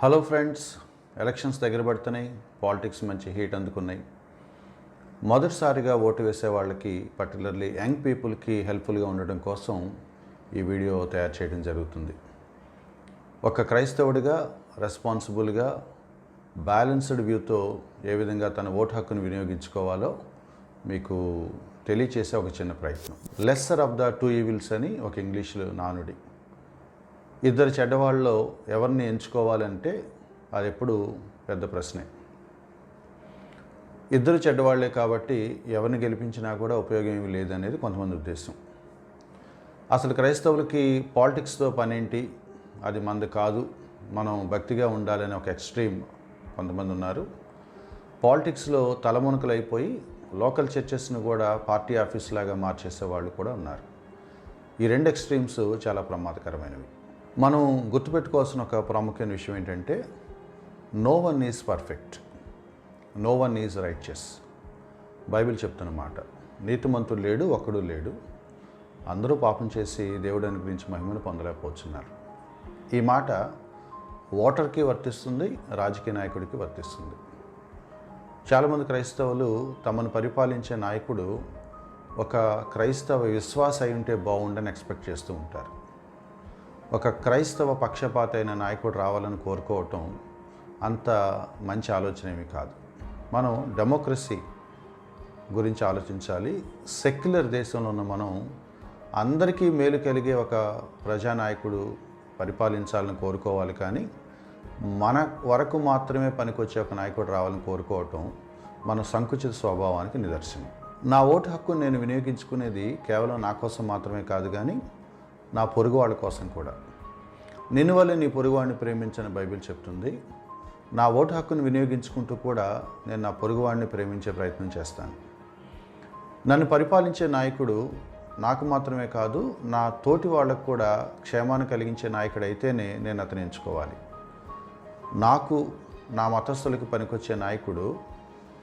Hello friends elections దగ్గర పడుతున్నాయి politics మంచి హీట్ అందుకున్నాయి. మొదటిసారిగా ఓటు వేసే వాళ్ళకి పర్టికులర్లీ యంగ్ పీపుల్కి హెల్ప్ఫుల్గా ఉండడం కోసం ఈ వీడియో తయారు చేయడం జరుగుతుంది. ఒక క్రైస్తవుడిగా రెస్పాన్సిబుల్గా బ్యాలెన్స్డ్ వ్యూతో ఏ విధంగా తన ఓటు హక్కును వినియోగించుకోవాలో మీకు తెలియచేసే ఒక చిన్న ప్రయత్నం. Lesser of the two evils అని ఒక ఇంగ్లీష్లో నానుడి. ఇద్దరు చెడ్డవాళ్ళలో ఎవరిని ఎంచుకోవాలంటే అది ఎప్పుడు పెద్ద ప్రశ్నే. ఇద్దరు చెడ్డవాళ్ళే కాబట్టి ఎవరిని గెలిపించినా కూడా ఉపయోగం ఏమి లేదనేది కొంతమంది ఉద్దేశం. అసలు క్రైస్తవులకి పాలిటిక్స్తో పనేంటి? అది మంది కాదు. మనం భక్తిగా ఉండాలని ఒక ఎక్స్ట్రీమ్ కొంతమంది ఉన్నారు. పాలిటిక్స్లో తలమునకలు అయిపోయి లోకల్ చర్చెస్ను కూడా పార్టీ ఆఫీస్ లాగా మార్చేసే వాళ్ళు కూడా ఉన్నారు. ఈ రెండు ఎక్స్ట్రీమ్స్ చాలా ప్రమాదకరమైనవి. మనం గుర్తుపెట్టుకోవాల్సిన ఒక ప్రాముఖ్యమైన విషయం ఏంటంటే no one is perfect no one is righteous Bible చెప్తున్న మాట. నీతిమంతుడు లేడు ఒకడు లేడు. అందరూ పాపం చేసి దేవుడు అనుగ్రహించి మహిమను పొందలేకపోతున్నారు. ఈ మాట ఓటర్కి వర్తిస్తుంది రాజకీయ నాయకుడికి వర్తిస్తుంది. చాలామంది క్రైస్తవులు తమను పరిపాలించే నాయకుడు ఒక క్రైస్తవ విశ్వాస అయి ఉంటే బాగుండని ఎక్స్పెక్ట్ చేస్తూ ఉంటారు. ఒక క్రైస్తవ పక్షపాత అయిన నాయకుడు రావాలని కోరుకోవటం అంత మంచి ఆలోచన ఏమీ కాదు. మనం డెమోక్రసీ గురించి ఆలోచించాలి. సెక్యులర్ దేశంలో ఉన్న మనం అందరికీ మేలు కలిగే ఒక ప్రజానాయకుడు పరిపాలించాలని కోరుకోవాలి కానీ మన వరకు మాత్రమే పనికొచ్చే ఒక నాయకుడు రావాలని కోరుకోవటం మన సంకుచిత స్వభావానికి నిదర్శనం. నా ఓటు హక్కును నేను వినియోగించుకునేది కేవలం నా కోసం మాత్రమే కాదు కానీ నా పొరుగు వాళ్ళ కోసం కూడా. నిన్ను వల్లే నీ పొరుగువాడిని ప్రేమించని బైబిల్ చెప్తుంది. నా ఓటు హక్కును వినియోగించుకుంటూ కూడా నేను నా పొరుగువాడిని ప్రేమించే ప్రయత్నం చేస్తాను. నన్ను పరిపాలించే నాయకుడు నాకు మాత్రమే కాదు నా తోటి వాళ్ళకు కూడా క్షేమాన్ని కలిగించే నాయకుడు అయితేనే నేను అతను ఎంచుకోవాలి. నాకు నా మతస్థులకి పనికొచ్చే నాయకుడు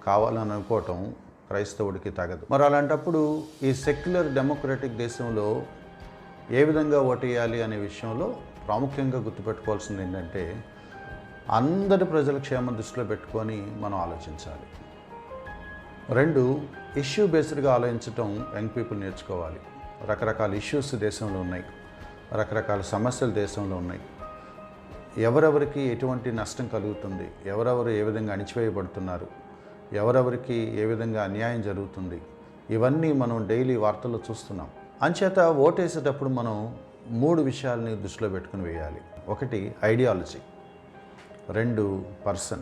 కావాలని అనుకోవటం క్రైస్తవుడికి తగదు. మరి అలాంటప్పుడు ఈ సెక్యులర్ డెమోక్రటిక్ దేశంలో ఏ విధంగా ఓటేయాలి అనే విషయంలో ప్రాముఖ్యంగా గుర్తుపెట్టుకోవాల్సింది ఏంటంటే అందరి ప్రజల క్షేమం దృష్టిలో పెట్టుకొని మనం ఆలోచించాలి. రెండు ఇష్యూ బేస్డ్గా ఆలోచించటం యంగ్ పీపుల్ నేర్చుకోవాలి. రకరకాల ఇష్యూస్ దేశంలో ఉన్నాయి. రకరకాల సమస్యలు దేశంలో ఉన్నాయి. ఎవరెవరికి ఎటువంటి నష్టం కలుగుతుంది? ఎవరెవరు ఏ విధంగా అణిచివేయబడుతున్నారు? ఎవరెవరికి ఏ విధంగా అన్యాయం జరుగుతుంది? ఇవన్నీ మనం డైలీ వార్తల్లో చూస్తున్నాం. అంచేత ఓటేసేటప్పుడు మనం మూడు విషయాల్ని దృష్టిలో పెట్టుకుని వేయాలి. ఒకటి ఐడియాలజీ రెండు పర్సన్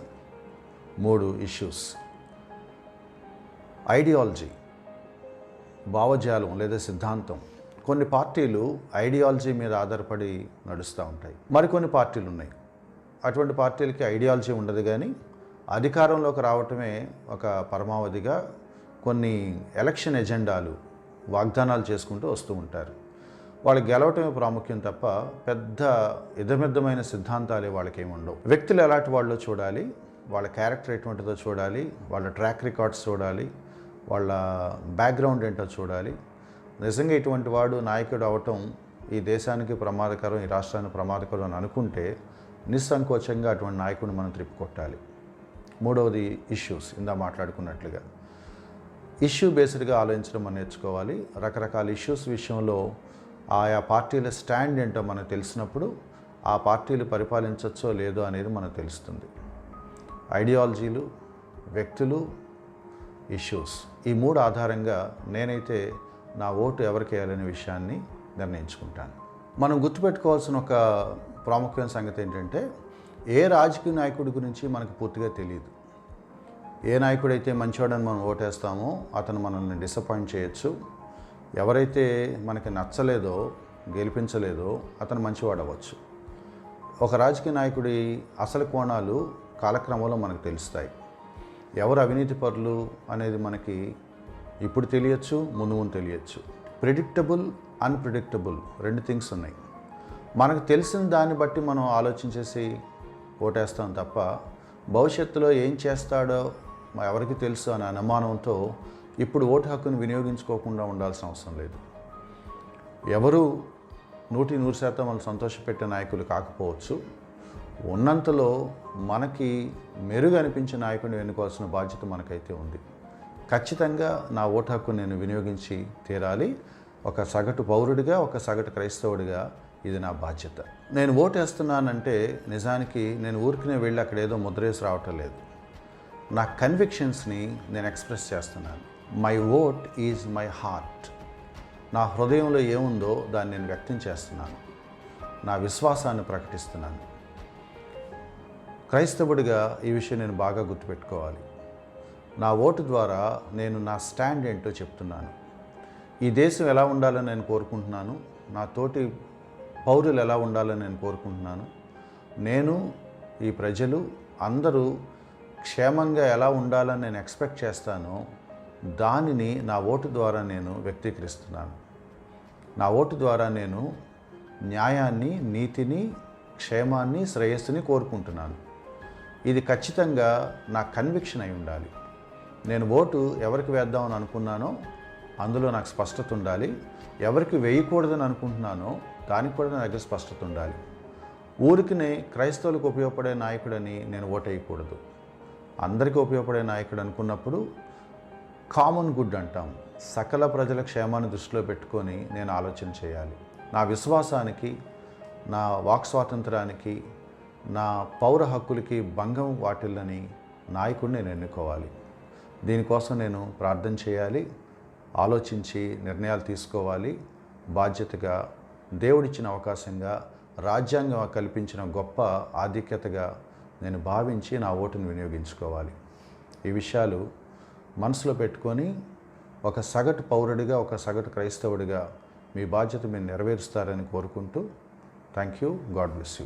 మూడు ఇష్యూస్ ఐడియాలజీ భావజాలం లేదా సిద్ధాంతం. కొన్ని పార్టీలు ఐడియాలజీ మీద ఆధారపడి నడుస్తూ ఉంటాయి. మరికొన్ని పార్టీలు ఉన్నాయి. అటువంటి పార్టీలకి ఐడియాలజీ ఉండదు కానీ అధికారంలోకి రావటమే ఒక పరమావధిగా కొన్ని ఎలక్షన్ ఎజెండాలు వాగ్దానాలు చేసుకుంటూ వస్తూ ఉంటారు. వాళ్ళు గెలవటమే ప్రాముఖ్యం తప్ప పెద్ద ఇదమిద్దమైన సిద్ధాంతాలే వాళ్ళకేముండవు ఉండవు. వ్యక్తులు ఎలాంటి వాళ్ళో చూడాలి వాళ్ళ క్యారెక్టర్ ఎటువంటిదో చూడాలి వాళ్ళ ట్రాక్ రికార్డ్స్ చూడాలి వాళ్ళ బ్యాక్గ్రౌండ్ ఏంటో చూడాలి. నిజంగా ఇటువంటి వాడు నాయకుడు అవటం ఈ దేశానికి ప్రమాదకరం ఈ రాష్ట్రానికి ప్రమాదకరం అని అనుకుంటే నిస్సంకోచంగా అటువంటి నాయకుడిని మనం త్రిప్పుకొట్టాలి మూడవది ఇష్యూస్ ఇందా మాట్లాడుకున్నట్లుగా. ఇష్యూ బేస్డ్గా ఆలోచించడం మనం నేర్చుకోవాలి. రకరకాల ఇష్యూస్ విషయంలో ఆయా పార్టీల స్టాండ్ ఏంటో మనకు తెలిసినప్పుడు ఆ పార్టీలు పరిపాలించవచ్చో లేదో అనేది మనకు తెలుస్తుంది. ఐడియాలజీలు వ్యక్తులు ఇష్యూస్ ఈ మూడు ఆధారంగా నేనైతే నా ఓటు ఎవరికి వేయాలనే విషయాన్ని నిర్ణయించుకుంటాను. మనం గుర్తుపెట్టుకోవాల్సిన ఒక ప్రాముఖ్యమైన సంగతి ఏంటంటే ఏ రాజకీయ నాయకుడి గురించి మనకు పూర్తిగా తెలియదు. ఏ నాయకుడైతే మంచివాడని మనం ఓటేస్తామో అతను మనల్ని డిసప్పాయింట్ చేయొచ్చు. ఎవరైతే మనకి నచ్చలేదో గెలిపించలేదో అతను మంచివాడవచ్చు అవ్వచ్చు ఒక రాజకీయ నాయకుడి అసలు కోణాలు కాలక్రమంలో మనకు తెలుస్తాయి. ఎవరు అవినీతి పరులు అనేది మనకి ఇప్పుడు తెలియచ్చు ముందు ముందు తెలియచ్చు. ప్రిడిక్టబుల్ అన్ప్రిడిక్టబుల్ రెండు థింగ్స్ ఉన్నాయి. మనకు తెలిసిన దాన్ని బట్టి మనం ఆలోచించేసి ఓటేస్తాం తప్ప భవిష్యత్తులో ఏం చేస్తాడో ఎవరికి తెలుసు అనే అనుమానంతో ఇప్పుడు ఓటు హక్కును వినియోగించుకోకుండా ఉండాల్సిన అవసరం లేదు. ఎవరు నూటి నూరు శాతం వాళ్ళు సంతోషపెట్టే నాయకులు కాకపోవచ్చు. ఉన్నంతలో మనకి మెరుగు అనిపించే నాయకుడిని ఎన్నుకోవాల్సిన బాధ్యత మనకైతే ఉంది. ఖచ్చితంగా నా ఓటు హక్కు నేను వినియోగించి తీరాలి. ఒక సగటు పౌరుడిగా ఒక సగటు క్రైస్తవుడిగా ఇది నా బాధ్యత. నేను ఓటు వేస్తున్నానంటే నిజానికి నేను ఊరికినే వెళ్ళి అక్కడ ఏదో ముద్రేసి రావటం లేదు. నా కన్విక్షన్స్ని నేను ఎక్స్ప్రెస్ చేస్తున్నాను. My vote is my heart నా హృదయంలో ఏముందో దాన్ని నేను వ్యక్తం చేస్తున్నాను. నా విశ్వాసాన్ని ప్రకటిస్తున్నాను. క్రైస్తవుడిగా ఈ విషయం నేను బాగా గుర్తుపెట్టుకోవాలి. నా ఓటు ద్వారా నేను నా స్టాండ్ ఏంటో చెప్తున్నాను. ఈ దేశం ఎలా ఉండాలని నేను కోరుకుంటున్నాను? నా తోటి పౌరులు ఎలా ఉండాలని నేను కోరుకుంటున్నాను? నేను ఈ ప్రజలు అందరూ క్షేమంగా ఎలా ఉండాలని నేను ఎక్స్పెక్ట్ చేస్తానో దానిని నా ఓటు ద్వారా నేను వ్యక్తీకరిస్తున్నాను. నా ఓటు ద్వారా నేను న్యాయాన్ని నీతిని క్షేమాన్ని శ్రేయస్సుని కోరుకుంటున్నాను. ఇది ఖచ్చితంగా నా కన్విక్షన్ అయి ఉండాలి. నేను ఓటు ఎవరికి వేద్దామని అనుకున్నానో అందులో నాకు స్పష్టత ఉండాలి. ఎవరికి వేయకూడదని అనుకుంటున్నానో దానికి కూడా నా దగ్గర స్పష్టత ఉండాలి. ఊరికినే క్రైస్తవులకు ఉపయోగపడే నాయకుడని నేను ఓటు వేయకూడదు అందరికీ ఉపయోగపడే నాయకుడు అనుకున్నప్పుడు కామన్ గుడ్ అంటాం. సకల ప్రజల క్షేమాన్ని దృష్టిలో పెట్టుకొని నేను ఆలోచన చేయాలి. నా విశ్వాసానికి నా వాక్ స్వాతంత్రానికి నా పౌర హక్కులకి భంగం వాటిల్లని నాయకుడిని నేను ఎన్నుకోవాలి. దీనికోసం నేను ప్రార్థన చేయాలి ఆలోచించి నిర్ణయాలు తీసుకోవాలి. బాధ్యతగా దేవుడిచ్చిన అవకాశంగా రాజ్యాంగం కల్పించిన గొప్ప ఆధిక్యతగా నేను భావించి నా ఓటును వినియోగించుకోవాలి. ఈ విషయాలు మనసులో పెట్టుకొని ఒక సగటు పౌరుడిగా ఒక సగటు క్రైస్తవుడిగా మీ బాధ్యత మీరు నెరవేరుస్తారని కోరుకుంటూ thank you God bless you.